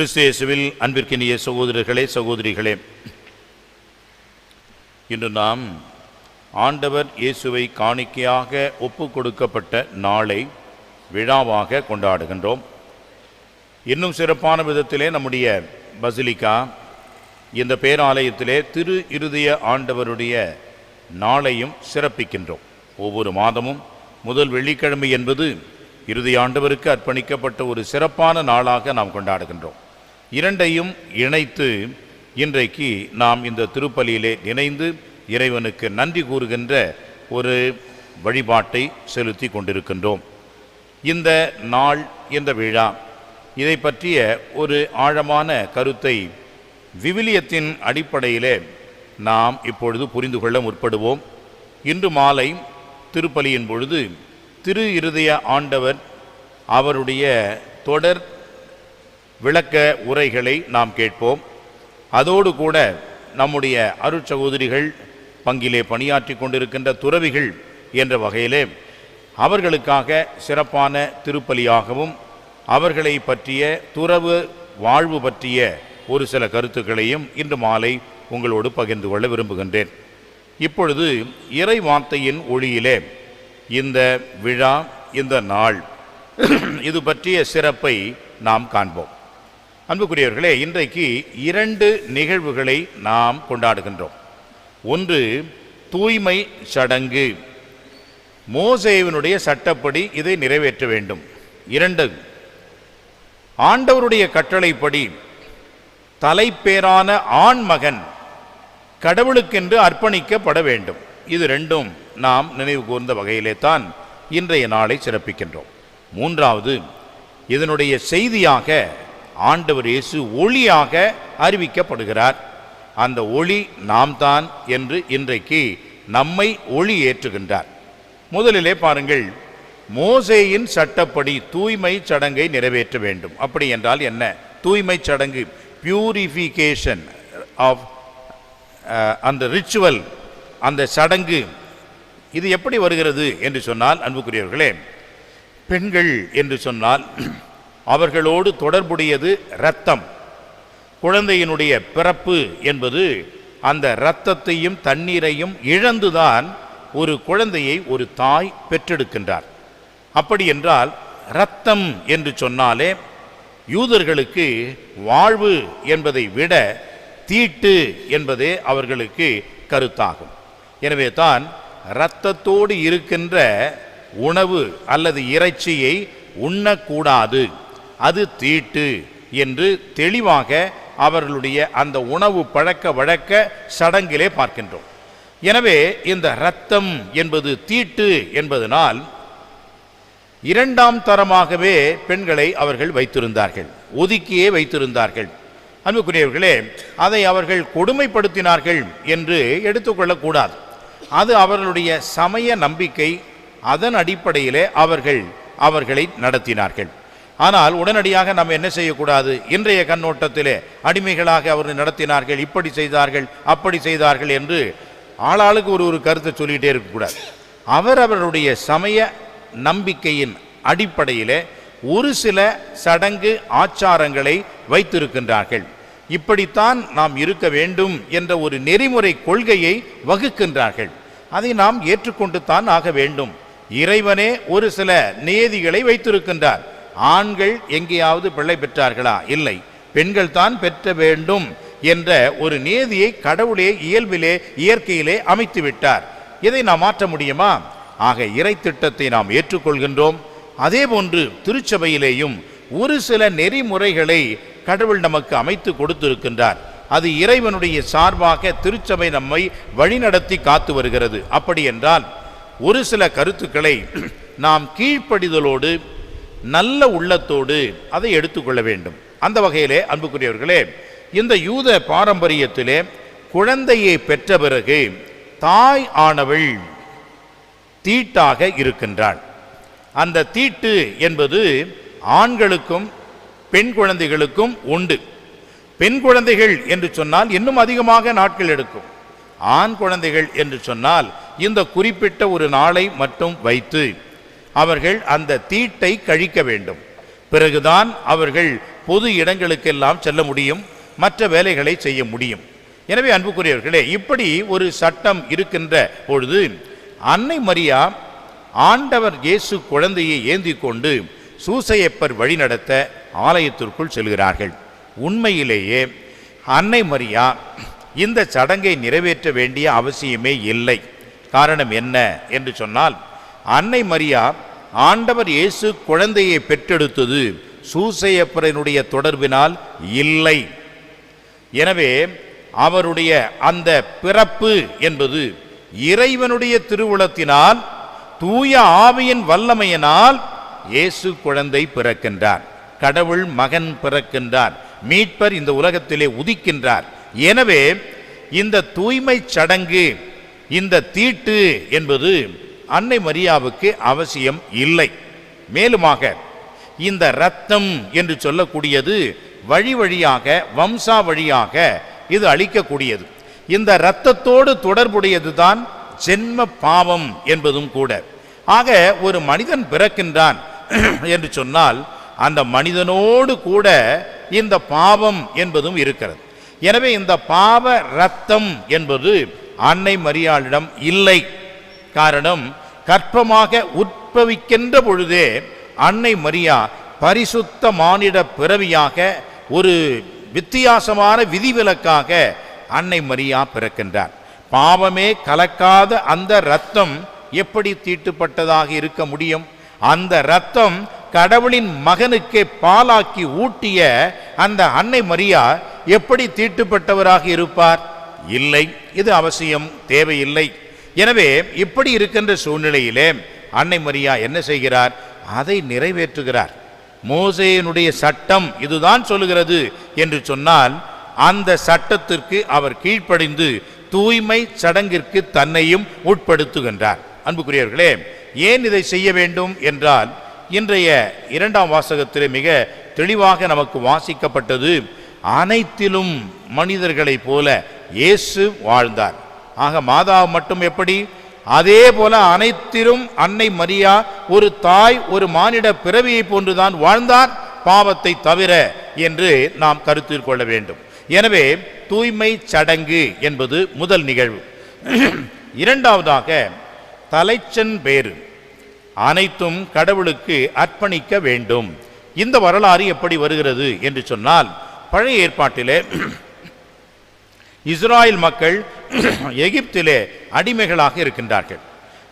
கிறிஸ்தியேசுவில் அன்பிற்கினிய சகோதரர்களே சகோதரிகளே இன்று நாம் ஆண்டவர் இயேசுவை காணிக்கையாக ஒப்பு கொடுக்கப்பட்ட நாளை விழாவாக கொண்டாடுகின்றோம். இன்னும் சிறப்பான விதத்திலே நம்முடைய பசிலிக்கா இந்த பேராலயத்திலே திரு இருதய ஆண்டவருடைய நாளையும் சிறப்பிக்கின்றோம். ஒவ்வொரு மாதமும் முதல் வெள்ளிக்கிழமை என்பது இறுதி ஆண்டவருக்கு அர்ப்பணிக்கப்பட்ட ஒரு சிறப்பான நாளாக நாம் கொண்டாடுகின்றோம். இரண்டையும் இணைத்து இன்றைக்கு நாம் இந்த திருப்பலியிலே இணைந்து இறைவனுக்கு நன்றி கூறுகின்ற ஒரு வழிபாட்டை செலுத்தி கொண்டிருக்கின்றோம். இந்த நாள் இந்த விழா இதை பற்றிய ஒரு ஆழமான கருத்தை விவிலியத்தின் அடிப்படையிலே நாம் இப்பொழுது புரிந்து கொள்ள முற்படுவோம். இன்று மாலை திருப்பலியின் பொழுது திரு இருதய ஆண்டவர் அவருடைய தொடர் விளக்க உரைகளை நாம் கேட்போம். அதோடு கூட நம்முடைய அருட்சகோதரிகள் பங்கிலே பணியாற்றி கொண்டிருக்கின்ற துறவிகள் என்ற வகையிலே அவர்களுக்காக சிறப்பான திருப்பலியாகவும் அவர்களை பற்றிய துறவு வாழ்வு பற்றிய ஒரு சில கருத்துக்களையும் இன்று மாலை உங்களோடு பகிர்ந்து கொள்ள விரும்புகின்றேன். இப்பொழுது இறை வார்த்தையின் ஒளியிலே இந்த விழா இந்த நாள் இது பற்றிய சிறப்பை நாம் காண்போம். அன்புக்குரியவர்களே இன்றைக்கு இரண்டு நிகழ்வுகளை நாம் கொண்டாடுகின்றோம். ஒன்று தூய்மை சடங்கு. மோசேவினுடைய சட்டப்படி இதை நிறைவேற்ற வேண்டும். இரண்டு ஆண்டவருடைய கட்டளைப்படி தலைப்பேரான ஆண் மகன் கடவுளுக்கென்று அர்ப்பணிக்கப்பட வேண்டும். இது ரெண்டும் நாம் நினைவு கூர்ந்த வகையிலே தான் இன்றைய நாளை சிறப்பிக்கின்றோம். மூன்றாவது இதனுடைய செய்தியாக ஆண்டவர் இயேசு ஒளியாக அறிவிக்கப்படுகிறார். அந்த ஒளி நாம் தான் என்று இன்றைக்கு நம்மை ஒளி ஏற்றுகின்றார். முதலிலே பாருங்கள் மோசேயின் சட்டப்படி தூய்மை சடங்கை நிறைவேற்ற வேண்டும். அப்படி என்றால் என்ன? தூய்மை சடங்கு பியூரிஃபிகேஷன் ஆஃப் அந்த ரிச்சுவல் அந்த சடங்கு இது எப்படி வருகிறது என்று சொன்னால் அன்புக்குரியவர்களே பெண்கள் என்று சொன்னால் அவர்களோடு தொடர்புடையது இரத்தம். குழந்தையினுடைய பிறப்பு என்பது அந்த இரத்தத்தையும் தண்ணீரையும் இழந்துதான் ஒரு குழந்தையை ஒரு தாய் பெற்றெடுக்கின்றார். அப்படி என்றால் இரத்தம் என்று சொன்னாலே யூதர்களுக்கு வாழ்வு என்பதை விட தீட்டு என்பதே அவர்களுக்கு கருத்தாகும். எனவே தான் இரத்தத்தோடு இருக்கின்ற உணவு அல்லது இறைச்சியை உண்ணக்கூடாது. அது தீட்டு என்று தெளிவாக அவர்களுடைய அந்த உணவு பழக்க வழக்க சடங்கிலே பார்க்கின்றோம். எனவே இந்த இரத்தம் என்பது தீட்டு என்பதனால் இரண்டாம் தரமாகவே பெண்களை அவர்கள் வைத்திருந்தார்கள் ஒதுக்கியே வைத்திருந்தார்கள். அன்புக்குரியவர்களே அதை அவர்கள் கொடுமைப்படுத்தினார்கள் என்று எடுத்துக்கொள்ளக்கூடாது. அது அவர்களுடைய சமய நம்பிக்கை அதன் அடிப்படையிலே அவர்கள் அவர்களை நடத்தினார்கள். ஆனால் உடனடியாக நாம் என்ன செய்யக்கூடாது? இன்றைய கண்ணோட்டத்திலே அடிமைகளாக அவர்கள் நடத்தினார்கள் இப்படி செய்தார்கள் அப்படி செய்தார்கள் என்று ஆளாளுக்கு ஒரு ஒரு கருத்தை சொல்லிகிட்டே இருக்கக்கூடாது. அவர் அவருடைய சமய நம்பிக்கையின் அடிப்படையிலே ஒரு சில சடங்கு ஆச்சாரங்களை வைத்திருக்கின்றார்கள். இப்படித்தான் நாம் இருக்க வேண்டும் என்ற ஒரு நெறிமுறை கொள்கையை வகுக்கின்றார்கள். அதை நாம் ஏற்றுக்கொண்டு தான் ஆக வேண்டும். இறைவனே ஒரு சில நியதிகளை வைத்திருக்கின்றார். ஆண்கள் எங்கேயாவது பிள்ளை பெற்றார்களா? இல்லை. பெண்கள் தான் பெற்ற வேண்டும் என்ற ஒரு நேதியை கடவுளே இயல்பிலே இயற்கையிலே அமைத்து விட்டார் இதை நாம் மாற்ற முடியுமா? ஆக இறை திட்டத்தை நாம் ஏற்றுக்கொள்கின்றோம். அதே போன்று திருச்சபையிலேயும் ஒரு சில நெறிமுறைகளை கடவுள் நமக்கு அமைத்து கொடுத்திருக்கின்றார். அது இறைவனுடைய சார்பாக திருச்சபை நம்மை வழிநடத்தி காத்து வருகிறது. அப்படி என்றால் ஒரு சில கருத்துக்களை நாம் கீழ்ப்படிதலோடு நல்ல உள்ளத்தோடு அதை எடுத்துக்கொள்ள வேண்டும். அந்த வகையிலே அன்புக்குரியவர்களே இந்த யூத பாரம்பரியத்திலே குழந்தையை பெற்ற பிறகு தாய் ஆனவள் தீட்டாக இருக்கின்றாள். அந்த தீட்டு என்பது ஆண்களுக்கும் பெண் குழந்தைகளுக்கும் உண்டு. பெண் குழந்தைகள் என்று சொன்னால் இன்னும் அதிகமாக நாட்கள் எடுக்கும். ஆண் குழந்தைகள் என்று சொன்னால் இந்த குறிப்பிட்ட ஒரு நாளை மட்டும் வைத்து அவர்கள் அந்த தீட்டை கழிக்க வேண்டும். பிறகுதான் அவர்கள் பொது இடங்களுக்கெல்லாம் செல்ல முடியும் மற்ற வேலைகளை செய்ய முடியும். எனவே அன்புக்குரியவர்களே இப்படி ஒரு சட்டம் இருக்கின்ற பொழுது அன்னை மரியா ஆண்டவர் இயேசு குழந்தையை ஏந்தி கொண்டு சூசையப்பர் வழிநடத்த ஆலயத்திற்குள் செல்கிறார்கள். உண்மையிலேயே அன்னை மரியா இந்த சடங்கை நிறைவேற்ற வேண்டிய அவசியமே இல்லை. காரணம் என்ன என்று சொன்னால் அன்னை மரியா ஆண்டவர் இயேசு குழந்தையை பெற்றெடுத்தது சூசையப்பரனுடைய தொடர்பினால் இல்லை. எனவே அவருடைய அந்த பிறப்பு என்பது இறைவனுடைய திருவுளத்தினால் தூய ஆவியின் வல்லமையினால் இயேசு குழந்தை பிறக்கின்றார். கடவுள் மகன் பிறக்கின்றார். மீட்பர் இந்த உலகத்திலே உதிக்கின்றார். எனவே இந்த தூய்மை சடங்கு இந்த தீட்டு என்பது அன்னை மரியாவுக்கு அவசியம் இல்லை. மேலுமாக இந்த ரத்தம் என்று சொல்லக்கூடியது வழி வழியாக வம்சா வழியாக இது அளிக்கக்கூடியது. இந்த இரத்தத்தோடு தொடர்புடையது தான் ஜென்ம பாவம் என்பதும் கூட. ஆக ஒரு மனிதன் பிறக்கின்றான் என்று சொன்னால் அந்த மனிதனோடு கூட இந்த பாவம் என்பதும் இருக்கிறது. எனவே இந்த பாவ ரத்தம் என்பது அன்னை மரியாளிடம் இல்லை. காரணம் கற்பமாக உற்பவிக்கின்ற பொழுதே அன்னை மரியா பரிசுத்த மானிட பிறவியாக ஒரு வித்தியாசமான விதிவிலக்காக அன்னை மரியா பிறக்கின்றார். பாவமே கலக்காத அந்த ரத்தம் எப்படி தீட்டுப்பட்டதாக இருக்க முடியும்? அந்த ரத்தம் கடவுளின் மகனுக்கே பாலாக்கி ஊட்டிய அந்த அன்னை மரியா எப்படி தீட்டுப்பட்டவராக இருப்பார்? இல்லை இது அவசியம் தேவையில்லை. எனவே இப்படி இருக்கின்ற சூழ்நிலையிலே அன்னை மரியா என்ன செய்கிறார்? அதை நிறைவேற்றுகிறார். மோசையனுடைய சட்டம் இதுதான் சொல்லுகிறது என்று சொன்னால் அந்த சட்டத்திற்கு அவர் கீழ்ப்படிந்து தூய்மை சடங்கிற்கு தன்னையும் உட்படுத்துகின்றார். அன்புக்குரியவர்களே ஏன் இதை செய்ய வேண்டும் என்றால் இன்றைய இரண்டாம் வாசகத்திலே மிக தெளிவாக நமக்கு வாசிக்கப்பட்டது அனைத்திலும் மனிதர்களைப் போல இயேசு வாழ்ந்தார். ஆக மாதா மட்டும் எப்படி? அதே போல அனைத்திலும் அன்னை மரியா ஒரு தாய் ஒரு மானிட பிறவியை போன்றுதான் வாழ்ந்தார் பாவத்தை தவிர என்று நாம் கருத்தில் கொள்ள வேண்டும். எனவே தூய்மை சடங்கு என்பது முதல் நிகழ்வு. இரண்டாவதாக தலைச்சன் பேரு அனைத்தும் கடவுளுக்கு அர்ப்பணிக்க வேண்டும். இந்த வரலாறு எப்படி வருகிறது என்று சொன்னால் பழைய ஏற்பாட்டிலே இஸ்ராயல் மக்கள் எகிப்திலே அடிமைகளாக இருக்கின்றார்கள்.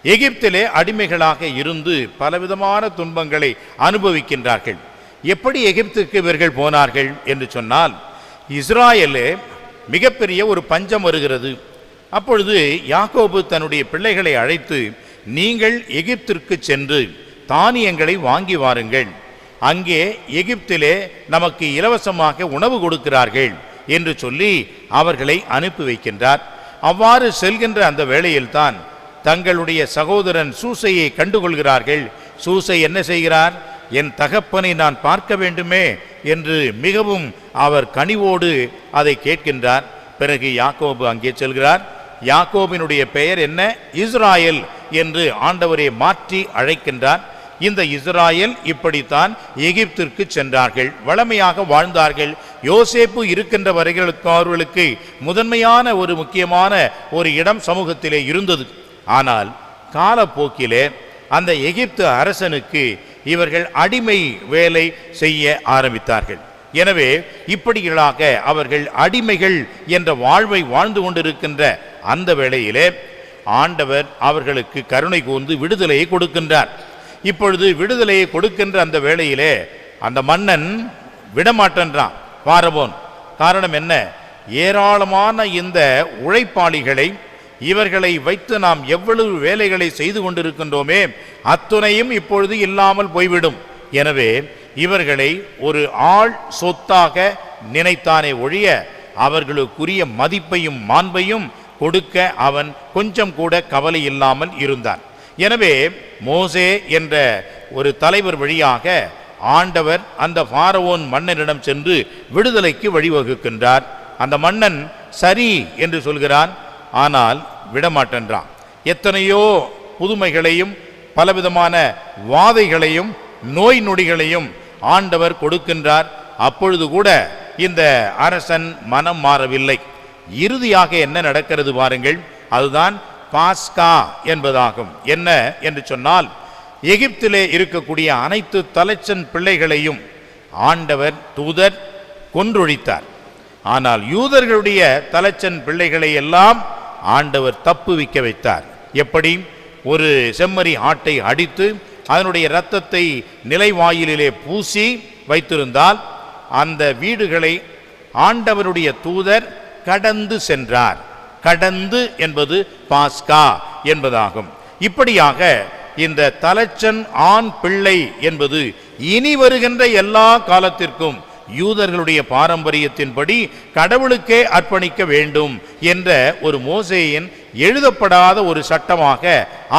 எகிப்திலே அடிமைகளாக இருந்து பலவிதமான துன்பங்களை அனுபவிக்கின்றார்கள். எப்படி எகிப்துக்கு இவர்கள் போனார்கள் என்று சொன்னால் இஸ்ராயலே மிகப்பெரிய ஒரு பஞ்சம் வருகிறது. அப்பொழுது யாக்கோபு தன்னுடைய பிள்ளைகளை அழைத்து நீங்கள் எகிப்திற்கு சென்று தானியங்களை வாங்கி வாருங்கள். அங்கே எகிப்திலே நமக்கு இலவசமாக உணவு கொடுக்கிறார்கள். என்று சொல்லி அவர்களை அனுப்பி வைக்கின்றார். அவ்வாறு செல்கின்ற அந்த வேளையில்தான் தங்களுடைய சகோதரன் சூசையை கண்டுகொள்கிறார்கள். சூசை என்ன செய்கிறார்? என் தகப்பனை நான் பார்க்க வேண்டுமே என்று மிகவும் அவர் கனிவோடு அதை கேட்கின்றார். பிறகு யாக்கோபு அங்கே செல்கிறார். யாக்கோபினுடைய பெயர் என்ன? இஸ்ராயல் என்று ஆண்டவரை மாற்றி அழைக்கின்றார். இந்த இஸ்ராயல் இப்படித்தான் எகிப்திற்கு சென்றார்கள். வளமையாக வாழ்ந்தார்கள். யோசேப்பு இருக்கின்ற வரைகளுக்கு அவர்களுக்கு முதன்மையான ஒரு முக்கியமான ஒரு இடம் சமூகத்திலே இருந்தது. ஆனால் காலப்போக்கிலே அந்த எகிப்து அரசனுக்கு இவர்கள் அடிமை வேலை செய்ய ஆரம்பித்தார்கள். எனவே இப்படிகளாக அவர்கள் அடிமைகள் என்ற வாழ்வை வாழ்ந்து கொண்டிருக்கின்ற அந்த வேளையிலே ஆண்டவர் அவர்களுக்கு கருணை கூர்ந்து விடுதலையை கொடுக்கின்றார். இப்பொழுது விடுதலையை கொடுக்கின்ற அந்த வேளையிலே அந்த மன்னன் விடமாட்டன்றான். பாரபோன் காரணம் என்ன? ஏராளமான இந்த உழைப்பாளிகளை இவர்களை வைத்து நாம் எவ்வளவு வேலைகளை செய்து கொண்டிருக்கின்றோமே அத்துணையும் இப்பொழுது இல்லாமல் போய்விடும். எனவே இவர்களை ஒரு ஆள் சொத்தாக நினைத்தானே ஒழிய அவர்களுக்குரிய மதிப்பையும் மாண்பையும் கொடுக்க அவன் கொஞ்சம் கூட கவலை இல்லாமல் இருந்தான். எனவே மோசே என்ற ஒரு தலைவர் வழியாக ஆண்டவர் அந்த பாரவோன் மன்னனிடம் சென்று விடுதலைக்கு வழிவகுக்கின்றார். அந்த மன்னன் சரி என்று சொல்கிறான் ஆனால் விடமாட்டேன்றான். எத்தனையோ புதுமைகளையும் பலவிதமான வாதைகளையும் நோய் நொடிகளையும் ஆண்டவர் கொடுக்கின்றார். அப்பொழுது கூட இந்த அரசன் மனம் மாறவில்லை. இறுதியாக என்ன நடக்கிறது பாருங்கள் அதுதான் பாஸ்கா என்பதாகும். என்ன என்று சொன்னால் எகிப்திலே இருக்கக்கூடிய அனைத்து தலைச்சன் பிள்ளைகளையும் ஆண்டவர் தூதர் கொன்றொழித்தார். ஆனால் யூதர்களுடைய தலைச்சன் பிள்ளைகளை எல்லாம் ஆண்டவர் தப்புவிக்க வைத்தார். எப்படி? ஒரு செம்மறி ஆட்டை அடித்து அதனுடைய இரத்தத்தை நிலைவாயிலே பூசி வைத்திருந்தால் அந்த வீடுகளை ஆண்டவருடைய தூதர் கடந்து சென்றார். கடந்து என்பது பாஸ்கா என்பதாகும். இப்படியாக இந்த தலைச்சன் ஆண் பிள்ளை என்பது இனி வருகின்ற எல்லா காலத்திற்கும் யூதர்களுடைய பாரம்பரியத்தின்படி கடவுளுக்கே அர்ப்பணிக்க வேண்டும் என்ற ஒரு மோசேயின் எழுதப்படாத ஒரு சட்டமாக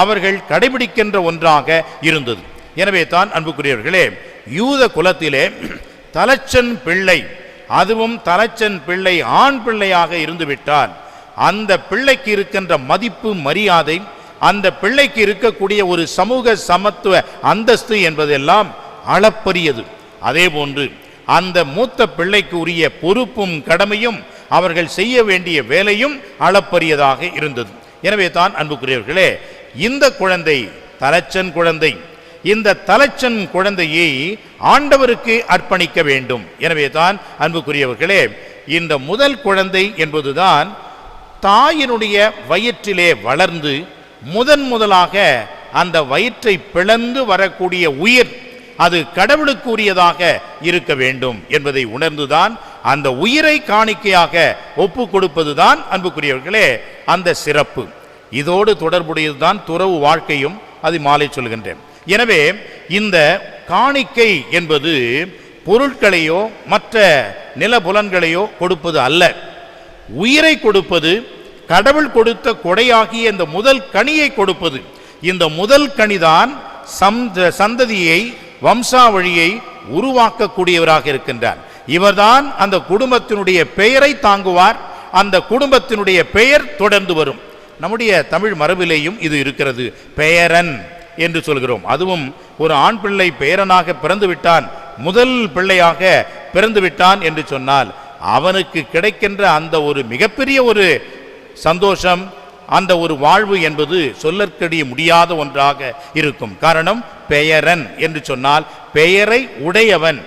அவர்கள் கடைபிடிக்கின்ற ஒன்றாக இருந்தது. எனவே தான் அன்புக்குரியவர்களே யூத குலத்திலே தலச்சன் பிள்ளை அதுவும் தலச்சன் பிள்ளை ஆண் பிள்ளையாக இருந்துவிட்டான் அந்த பிள்ளைக்கு இருக்கின்ற மதிப்பு மரியாதை அந்த பிள்ளைக்கு இருக்கக்கூடிய ஒரு சமூக சமத்துவ அந்தஸ்து என்பதெல்லாம் அளப்பரியது. அதே போன்று அந்த மூத்த பிள்ளைக்கு உரிய பொறுப்பும் கடமையும் அவர்கள் செய்ய வேண்டிய வேலையும் அளப்பரியதாக இருந்தது. எனவே தான் அன்புக்குரியவர்களே இந்த குழந்தை தலச்சன் குழந்தை இந்த தலச்சன் குழந்தையை ஆண்டவருக்கு அர்ப்பணிக்க வேண்டும். எனவே தான் அன்புக்குரியவர்களே இந்த முதல் குழந்தை என்பதுதான் தாயினுடைய வயிற்றிலே வளர்ந்து முதன் முதலாக அந்த வயிற்றை பிளந்து வரக்கூடிய உயிர் அது கடவுளுக்குரியதாக இருக்க வேண்டும் என்பதை உணர்ந்துதான் அந்த உயிரை காணிக்கையாக ஒப்பு கொடுப்பதுதான் அன்புக்குரியவர்களே அந்த சிறப்பு. இதோடு தொடர்புடையதுதான் துறவு வாழ்க்கையும் அது மாலை சொல்கின்றேன். எனவே இந்த காணிக்கை என்பது பொருட்களையோ மற்ற நிலபுலன்களையோ கொடுப்பது அல்ல. உயிரை கொடுப்பது கடவுள் கொடுத்த கொடையாகிய இந்த முதல் கனியை கொடுப்பது. இந்த முதல் கனிதான் சந்த சந்ததியை வம்சாவழியை உருவாக்கக்கூடியவராக இருக்கின்றார். இவர்தான் அந்த குடும்பத்தினுடைய பெயரை தாங்குவார். அந்த குடும்பத்தினுடைய பெயர் தொடர்ந்து வரும். நம்முடைய தமிழ் மரபிலேயும் இது இருக்கிறது. பெயரன் என்று சொல்கிறோம். அதுவும் ஒரு ஆண் பிள்ளை பெயரனாக பிறந்து விட்டான் முதல் பிள்ளையாக பிறந்து விட்டான் என்று சொன்னால் அவனுக்கு கிடைக்கின்ற அந்த ஒரு மிகப்பெரிய ஒரு சந்தோஷம் அந்த ஒரு வாழ்வு என்பது சொல்லற்கடிய முடியாத ஒன்றாக இருக்கும். காரணம் பெயரன் என்று சொன்னால் பெயரை உடையவன்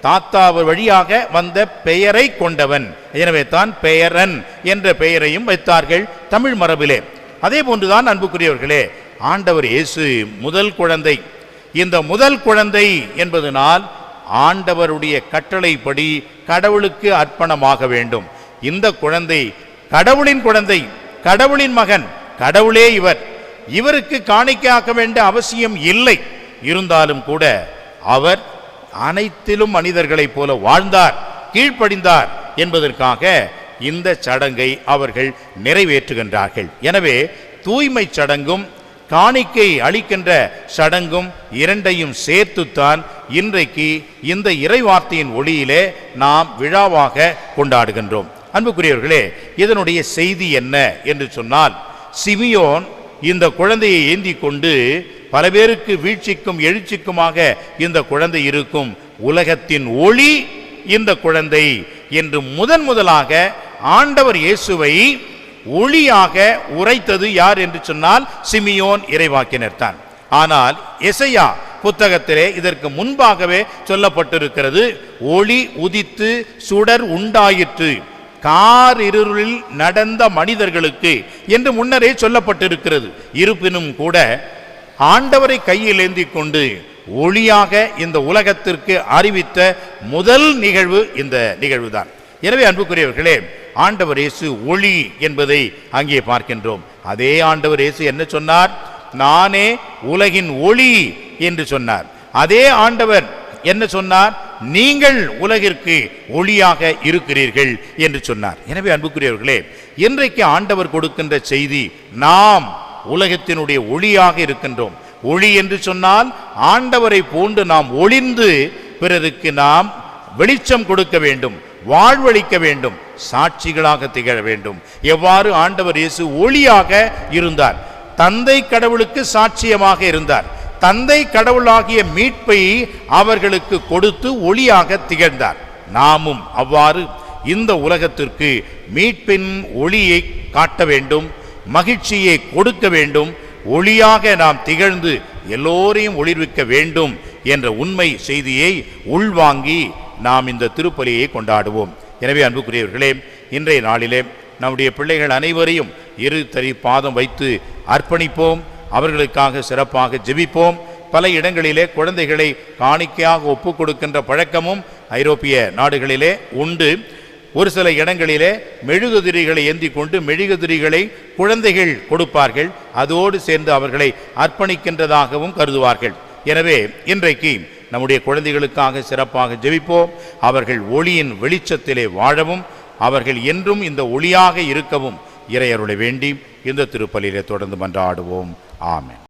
தாத்தா வழியாக வந்த பெயரை கொண்டவன். எனவே தான் பெயரன் என்ற பெயரையும் வைத்தார்கள் தமிழ் மரபிலே. அதே போன்றுதான் அன்புக்குரியவர்களே ஆண்டவர் இயேசு முதல் குழந்தை. இந்த முதல் குழந்தை என்பதனால் ஆண்டவருடைய கட்டளைப்படி கடவுளுக்கு அர்ப்பணமாக வேண்டும். இந்த குழந்தை கடவுளின் குழந்தை கடவுளின் மகன் கடவுளே இவர். இவருக்கு காணிக்காக்க வேண்டிய அவசியம் இல்லை. இருந்தாலும் கூட அவர் அனைத்திலும் மனிதர்களைப் போல வாழ்ந்தார் கீழ்ப்படிந்தார் என்பதற்காக இந்த சடங்கை அவர்கள் நிறைவேற்றுகின்றார்கள். எனவே தூய்மை சடங்கும் காணிக்கை அளிக்கின்ற சடங்கும் இரண்டையும் சேர்த்துத்தான் இன்றைக்கு இந்த இறைவார்த்தையின் ஒளியிலே நாம் விழாவாக கொண்டாடுகின்றோம். அன்புக்குரியவர்களே இதனுடைய செய்தி என்ன என்று சொன்னால் சிமியோன் இந்த குழந்தையை ஏந்தி கொண்டு பல பேருக்கு வீழ்ச்சிக்கும் எழுச்சிக்குமாக இந்த குழந்தை இருக்கும். உலகத்தின் ஒளி இந்த குழந்தை என்று முதன் முதலாக ஆண்டவர் இயேசுவை ஒளியாக உரைத்தது யார் என்று சொன்னால் சிமியோன் இறைவாக்கினர் தான் ஆனால் எசையா புத்தகத்திலே இதற்கு முன்பாகவே சொல்லப்பட்டிருக்கிறது ஒளி உதித்து சுடர் உண்டாயிற்று கார் இருளில் நடந்த மனிதர்களுக்கு என்று முன்னரே சொல்லப்பட்டிருக்கிறது. இருப்பினும் கூட ஆண்டவரை கையில் ஏந்தி கொண்டு ஒளியாக இந்த உலகத்திற்கு அறிவித்த முதல் நிகழ்வு இந்த நிகழ்வுதான். எனவே அன்புக்குரியவர்களே ஆண்டவர் இயேசு ஒளி என்பதை அங்கே பார்க்கின்றோம். அதே ஆண்டவர் இயேசு என்ன சொன்னார்? நானே உலகின் ஒளி என்று சொன்னார். அதே ஆண்டவர் என்ன சொன்னார்? நீங்கள் உலகிற்கு ஒளியாக இருக்கிறீர்கள் என்று சொன்னார். எனவே அன்புக்குரியவர்களே இன்றைக்கு ஆண்டவர் கொடுக்கின்ற செய்தி நாம் உலகத்தினுடைய ஒளியாக இருக்கின்றோம். ஒளி என்று சொன்னால் ஆண்டவரை போன்று நாம் ஒளிந்து பிறருக்கு நாம் வெளிச்சம் கொடுக்க வேண்டும் வாழ்வளிக்க வேண்டும். சாட்சிகளாக திகழ வேண்டும். எவ்வாறு ஆண்டவர் இயேசு ஒளியாக இருந்தார். தந்தை கடவுளுக்கு சாட்சியமாக இருந்தார். தந்தை கடவுளாகிய மீட்பை அவர்களுக்கு கொடுத்து ஒளியாக திகழ்ந்தார். நாமும் அவ்வாறு இந்த உலகத்திற்கு மீட்பின் ஒளியை காட்ட வேண்டும் மகிழ்ச்சியை கொடுக்க வேண்டும் ஒளியாக நாம் திகழ்ந்து எல்லோரையும் ஒளிர்விக்க வேண்டும் என்ற உண்மை செய்தியை உள்வாங்கி நாம் இந்த திருப்பலியை கொண்டாடுவோம். எனவே அன்புக்குரியவர்களே இன்றைய நாளிலே நம்முடைய பிள்ளைகள் அனைவரையும் இரு தறி பாதம் வைத்து அர்ப்பணிப்போம் அவர்களுக்காக சிறப்பாக ஜெபிப்போம். பல இடங்களிலே குழந்தைகளை காணிக்கையாக ஒப்பு கொடுக்கின்ற பழக்கமும் ஐரோப்பிய நாடுகளிலே உண்டு. ஒரு சில இடங்களிலே மெழுகுதிரிகளை ஏந்தி கொண்டு மெழுகுதிரிகளை குழந்தைகள் கொடுப்பார்கள். அதோடு சேர்ந்து அவர்களை அர்ப்பணிக்கின்றதாகவும் கருதுவார்கள். எனவே இன்றைக்கு நம்முடைய குழந்தைகளுக்காக சிறப்பாக ஜெபிப்போம். அவர்கள் ஒளியின் வெளிச்சத்திலே வாழவும் அவர்கள் என்றும் இந்த ஒளியாக இருக்கவும் இறையருளை வேண்டி இந்த திருப்பலியிலே தொடர்ந்து மன்றாடுவோம். ஆமேன்.